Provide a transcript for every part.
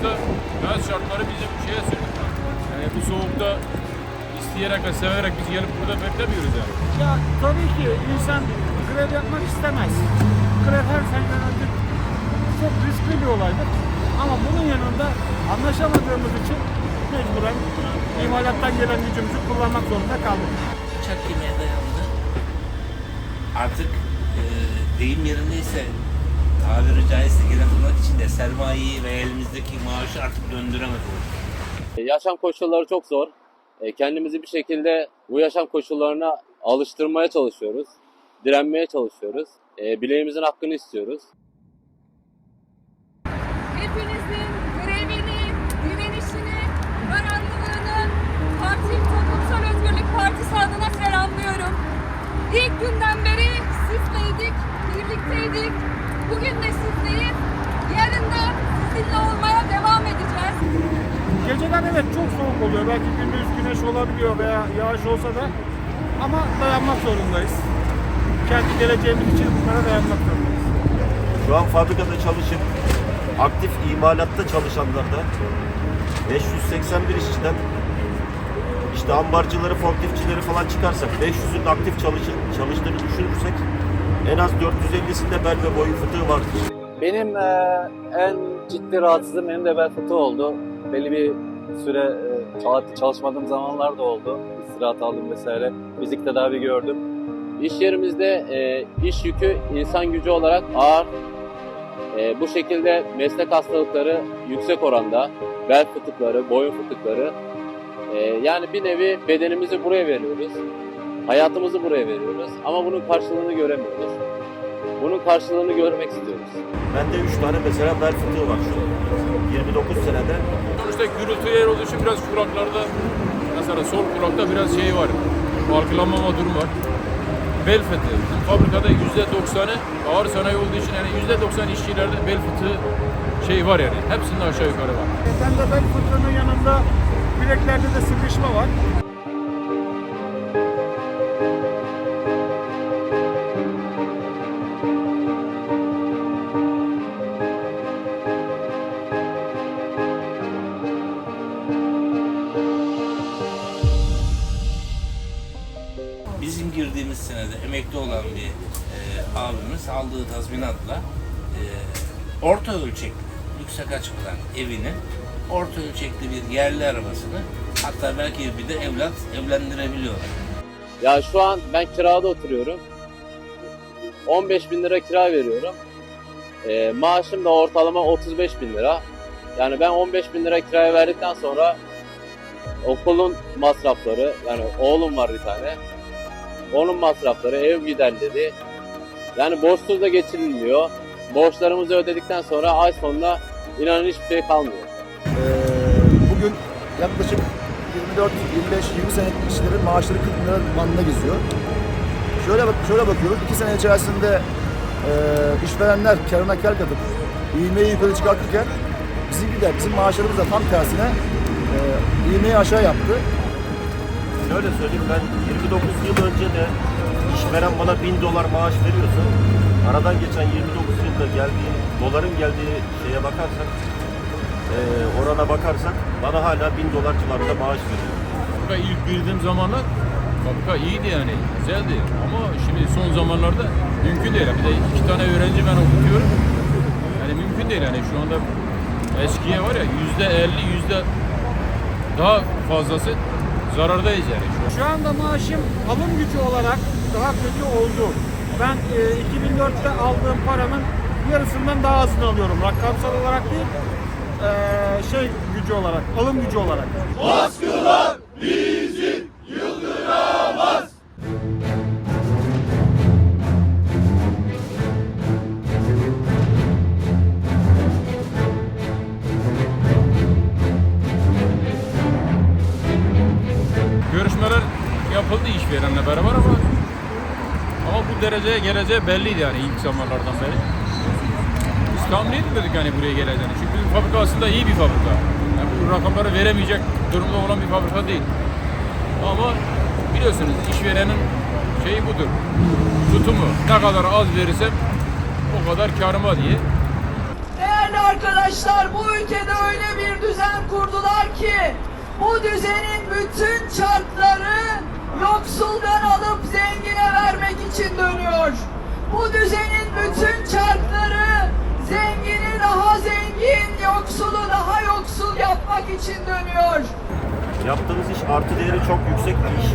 sonuçta hayat şartları bizi bu şeye sürdü. Yani bu soğukta isteyerek ve severek biz gelip burada beklemiyoruz yani. Ya tabii ki insan grev yapmak istemez. Grev her sene çok riskli bir olaydır. Ama bunun yanında anlaşamadığımız için mecburen imalattan gelen gücümüzü kullanmak zorunda kaldık. Uçak kemiğe dayandı. Artık e, deyim yerindeyse tabiri caizse gelen tırnak içinde sermayeyi ve elimizdeki maaşı artık döndüremedik. E, Yaşam koşulları çok zor. E, Kendimizi bir şekilde bu yaşam koşullarına alıştırmaya çalışıyoruz. Direnmeye çalışıyoruz. E, Bileğimizin hakkını istiyoruz. Hepinizin grevini, direnişini, kararlılığını Parti Toplumsal Özgürlük Partisi adına selamlıyorum. İlk günden beri sizleydik, birlikteydik. Bugün de sizleyiz. Yarın da sizinle olmaya devam edeceğiz. Geceler evet çok soğuk oluyor. Belki gündüz güneş olabiliyor veya yağış olsa da ama dayanmak zorundayız. Kendi geleceğimiz için bunlara dayanmak zorundayız. Şu an fabrikada çalışıp aktif imalatta çalışanlarda 581 işçiden işte ambarcıları, forkliftçileri falan çıkarsak 500'ün aktif çalışır, çalıştığını düşünürsek en az 450'sinde bel ve boyun fıtığı vardır. Benim e, en ciddi rahatsızlığım benim de bel fıtığı oldu. Belli bir süre e, çal- çalışmadığım zamanlar da oldu. İstirahat aldım vesaire. Fizik tedavi gördüm. İş yerimizde e, iş yükü insan gücü olarak ağır. E, bu şekilde meslek hastalıkları yüksek oranda. Bel fıtıkları, boyun fıtıkları. E, yani bir nevi bedenimizi buraya veriyoruz. Hayatımızı buraya veriyoruz. Ama bunun karşılığını göremiyoruz. Bunun karşılığını görmek istiyoruz. Bende 3 tane mesela bel fıtığı var şu an. 29 senede Sonuçta gürültü yer olduğu için biraz kuraklarda mesela sol kurakta biraz şey var. Algılanmama durum var. Bel fıtığı. Bizim fabrikada yüzde doksanı ağır sanayi olduğu için yani yüzde doksan işçilerde bel fıtığı şey var yani. Hepsinde aşağı yukarı var. Ben de bel fıtığının yanında bileklerde de sıkışma var. E, abimiz aldığı tazminatla e, orta ölçekli, yüksek açıklan evinin orta ölçekli bir yerli arabasını hatta belki bir de evlat evlendirebiliyor. Ya şu an ben kirada oturuyorum. 15 bin lira kira veriyorum. Ee, maaşım da ortalama 35 bin lira. Yani ben 15 bin lira kiraya verdikten sonra okulun masrafları, yani oğlum var bir tane. Onun masrafları, ev giderleri. Yani borçsuz da geçirilmiyor. Borçlarımızı ödedikten sonra ay sonunda inanın hiçbir şey kalmıyor. Ee, bugün yaklaşık 24, 25, 20 senelik işçilerin maaşları 40 bin lira bandına geziyor. Şöyle bak, şöyle bakıyoruz. 2 sene içerisinde e, işverenler karına kar katıp ivmeyi yukarı çıkartırken bizim de bizim maaşlarımız da tam tersine e, ivmeyi aşağı yaptı. Şöyle söyleyeyim ben 29 yıl önce de işveren bana 1000 dolar maaş veriyorsa aradan geçen 29 yılda geldiği doların geldiği şeye bakarsak eee, orana bakarsak bana hala 1000 dolar civarında maaş veriyor. Fabrika ilk girdiğim zamanlar fabrika iyiydi yani, güzeldi. Ama şimdi son zamanlarda mümkün değil. Bir de iki tane öğrenci ben okutuyorum. Yani mümkün değil yani şu anda eskiye var ya yüzde elli, yüzde daha fazlası zarardayız yani şu an. Şu anda maaşım alım gücü olarak daha kötü oldu. Ben e, 2004'te aldığım paranın yarısından daha azını alıyorum. Rakamsal olarak değil, e, şey gücü olarak, alım gücü olarak. Görüşmeler yapıldı işverenle beraber ama ama bu dereceye geleceği belliydi yani ilk zamanlardan beri. Biz tahmin etmiyorduk yani buraya geleceğini. Çünkü bizim fabrika aslında iyi bir fabrika. Yani bu rakamları veremeyecek durumda olan bir fabrika değil. Ama biliyorsunuz işverenin şeyi budur. Tutumu. Ne kadar az verirsem o kadar karıma diye. arkadaşlar bu ülkede öyle bir düzen kurdular ki bu düzenin bütün çarkları yoksuldan alıp zengine vermek için dönüyor. Bu düzenin bütün çarkları zengini daha zengin, yoksulu daha yoksul yapmak için dönüyor. Yaptığınız iş artı değeri çok yüksek bir iş.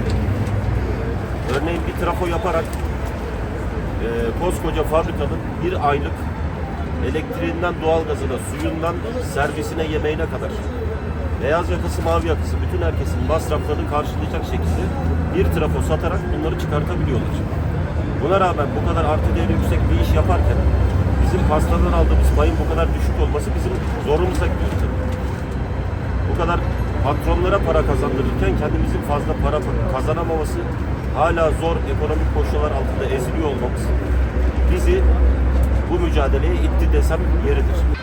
Örneğin bir trafo yaparak e, koskoca fabrikanın bir aylık elektriğinden doğalgazına, suyundan servisine, yemeğine kadar beyaz yakası, mavi yakası bütün herkesin masraflarını karşılayacak şekilde bir trafo satarak bunları çıkartabiliyorlar. Buna rağmen bu kadar artı değeri yüksek bir iş yaparken bizim pastadan aldığımız payın bu kadar düşük olması bizim zorumuza gidiyor bu kadar patronlara para kazandırırken kendimizin fazla para kazanamaması, hala zor ekonomik koşullar altında eziliyor olmamız bizi bu mücadeleye itti desem yeridir.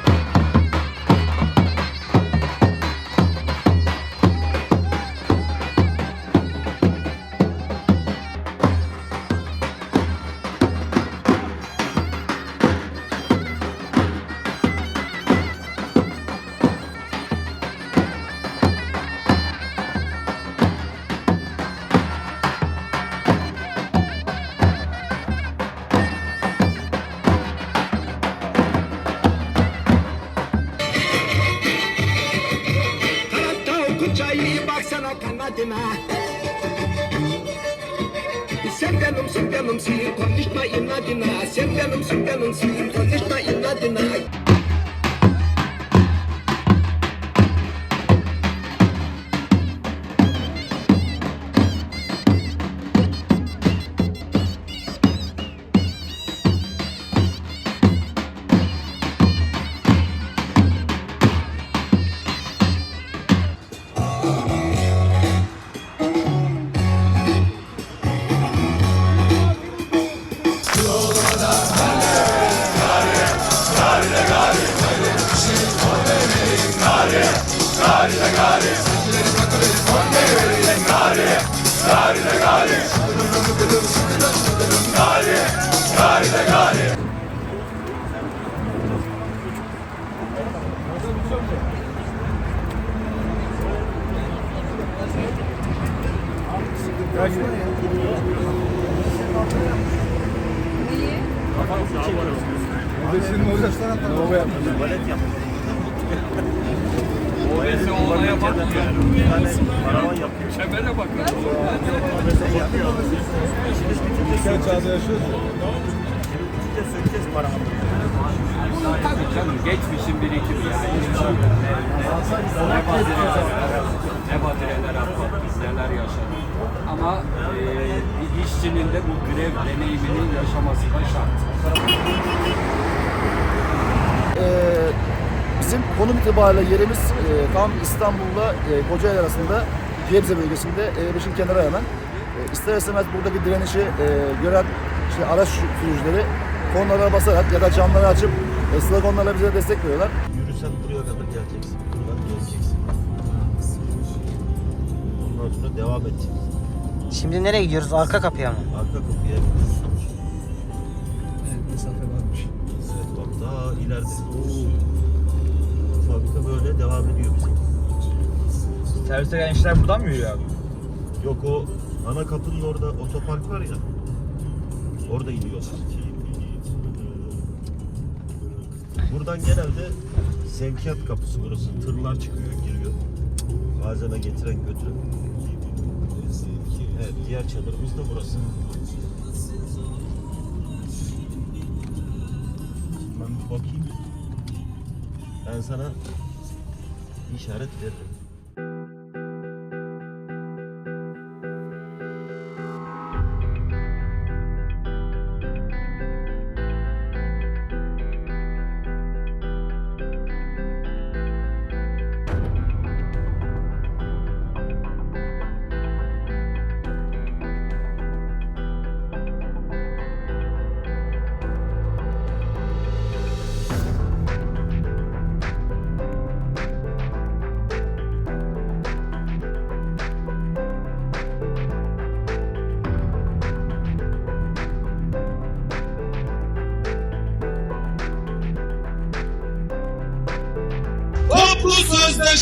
Sieben und Sieben, kommt nicht mal in Adina, Sieben und Sieben und Sieben, kommt nicht mal in Adina. Bitince sökeceğiz. Bitince sökeceğiz paravanı. Tabii canım geçmişin birikimi ya. Hiçbir şey yok. Ne badireler, ne badireler atlattık, neler yaşadık. Ama eee bir işçinin de bu grev deneyimini yaşaması da şart. Ee, bizim konum itibariyle yerimiz e, tam İstanbul'la e, Kocaeli arasında Gebze bölgesinde E5'in kenarı hemen. E, ister istemez buradaki direnişi e, gören işte araç sürücüleri kornalara basarak ya da camları açıp e, sloganlarla bize destek veriyorlar. Yürüsen buraya kadar geleceksin. Buradan geleceksin. Ondan sonra devam edeceksin. Şimdi nereye gidiyoruz? Arka kapıya mı? Arka kapıya gidiyorsun. Evet mesafe varmış. Evet bak daha ileride. Fabrika böyle devam ediyor bizim. Servise gelen işler buradan mı yürüyor abi? Yok o ana kapının orada otopark var ya. Orada iniyorlar. Buradan genelde sevkiyat kapısı burası. Tırlar çıkıyor, giriyor. Malzeme getiren götüren. Evet, diğer çadırımız da burası. Ben bir bakayım. Ben sana işaret veririm.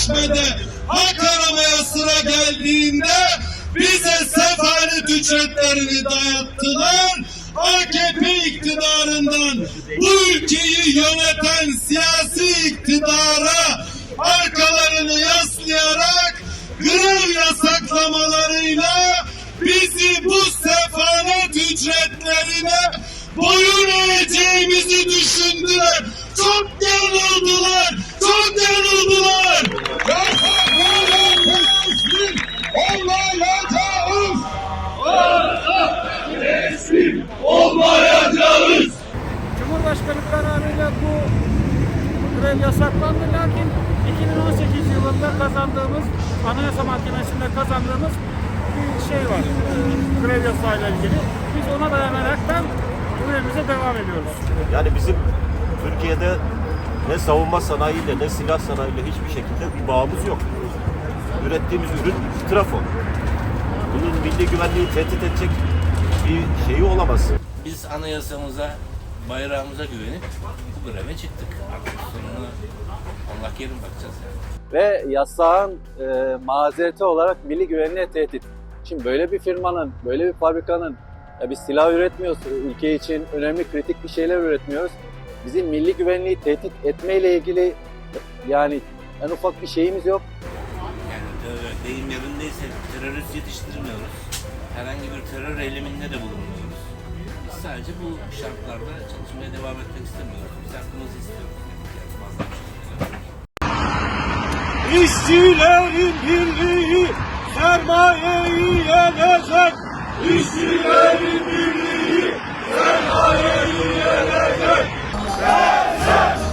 Sözleşmede hak aramaya sıra geldiğinde bize sefalet ücretlerini dayattılar. AKP iktidarından bu ülkeyi yöneten siyasi iktidara arkalarını yaslayarak grev yasaklamalarıyla bizi bu sefalet ücretlerine boyun eğeceğimizi düşündüler. Çok yanıldılar. Çok yanıldılar. Olmayacağız. Cumhurbaşkanı kararıyla bu grev yasaklandı lakin 2018 yılında kazandığımız Anayasa Mahkemesi'nde kazandığımız bir şey var. e, Grev yasağıyla ilgili. Biz ona dayanaraktan grevimize devam ediyoruz. Yani bizim Türkiye'de ne savunma sanayiyle ne silah sanayiyle hiçbir şekilde bir bağımız yok. Ürettiğimiz ürün trafo. Bunun milli güvenliği tehdit edecek bir şeyi olamaz. Biz anayasamıza, bayrağımıza güvenip bu greve çıktık. Artık Allah kerim bakacağız yani. Ve yasağın e, mazereti olarak milli güvenliğe tehdit. Şimdi böyle bir firmanın, böyle bir fabrikanın ya biz silah üretmiyoruz, ülke için önemli kritik bir şeyler üretmiyoruz. Bizim milli güvenliği tehdit etmeyle ilgili yani en ufak bir şeyimiz yok. Yani deyim yerindeyse terörist yetiştirmiyoruz. Herhangi bir terör eyleminde de bulunmuyoruz. Biz sadece bu şartlarda çalışmaya devam etmek istemiyoruz. Biz hakkımızı istiyoruz. Şey. İşçilerin birliği sermayeyi yenecek. İşçilerin birliği sermayeyi yenecek. Santos!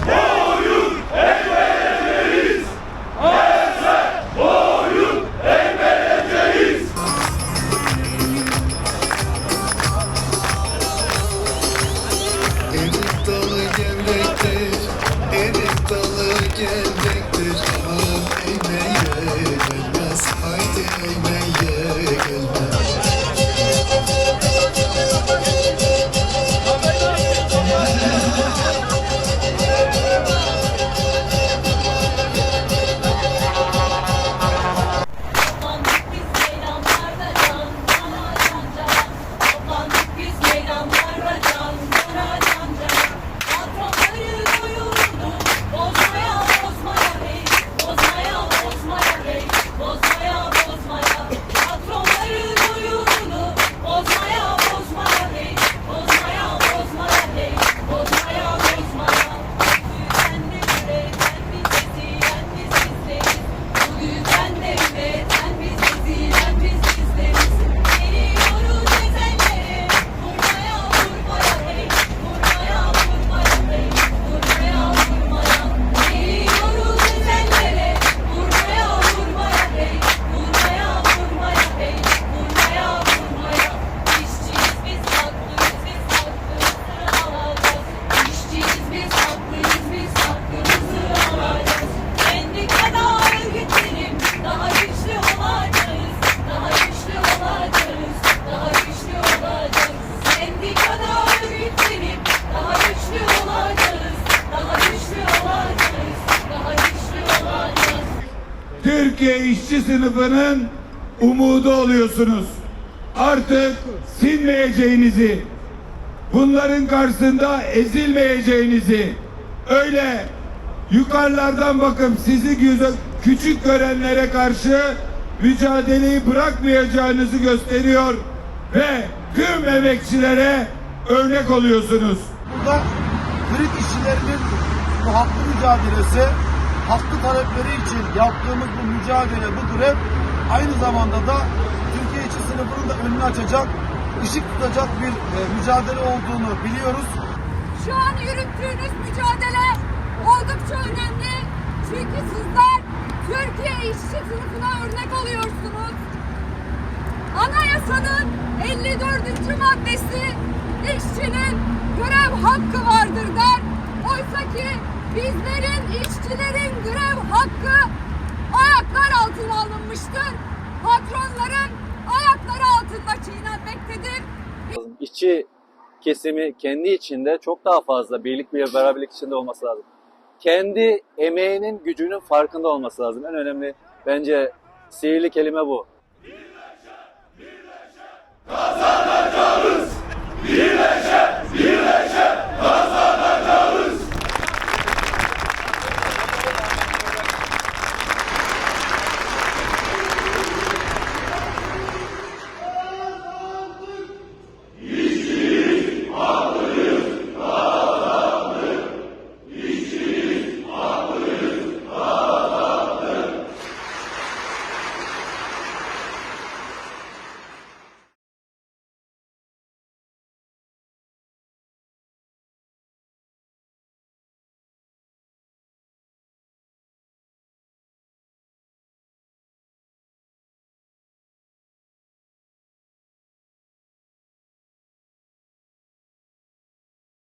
Sınıfının umudu oluyorsunuz. Artık sinmeyeceğinizi, bunların karşısında ezilmeyeceğinizi, öyle yukarılardan bakıp sizi küçük görenlere karşı mücadeleyi bırakmayacağınızı gösteriyor ve tüm emekçilere örnek oluyorsunuz. Burada Kırık işçilerinin bu haklı mücadelesi, haklı talepleri için yaptığımız bu mücadele, bu grev aynı zamanda da Türkiye işçi sınıfının da önünü açacak, ışık tutacak bir e, mücadele olduğunu biliyoruz. Şu an yürüttüğünüz mücadele oldukça önemli. Çünkü sizler Türkiye işçi sınıfına örnek oluyorsunuz. Anayasanın 54. maddesi işçinin grev hakkı vardır der. Oysa ki bizlerin işçilerin grev hakkı ayaklar altına alınmıştır. Patronların ayakları altında çiğnenmektedir. İşçi kesimi kendi içinde çok daha fazla birlik ve beraberlik içinde olması lazım. Kendi emeğinin gücünün farkında olması lazım. En önemli bence sihirli kelime bu. Birleşe, birleşe, kazan!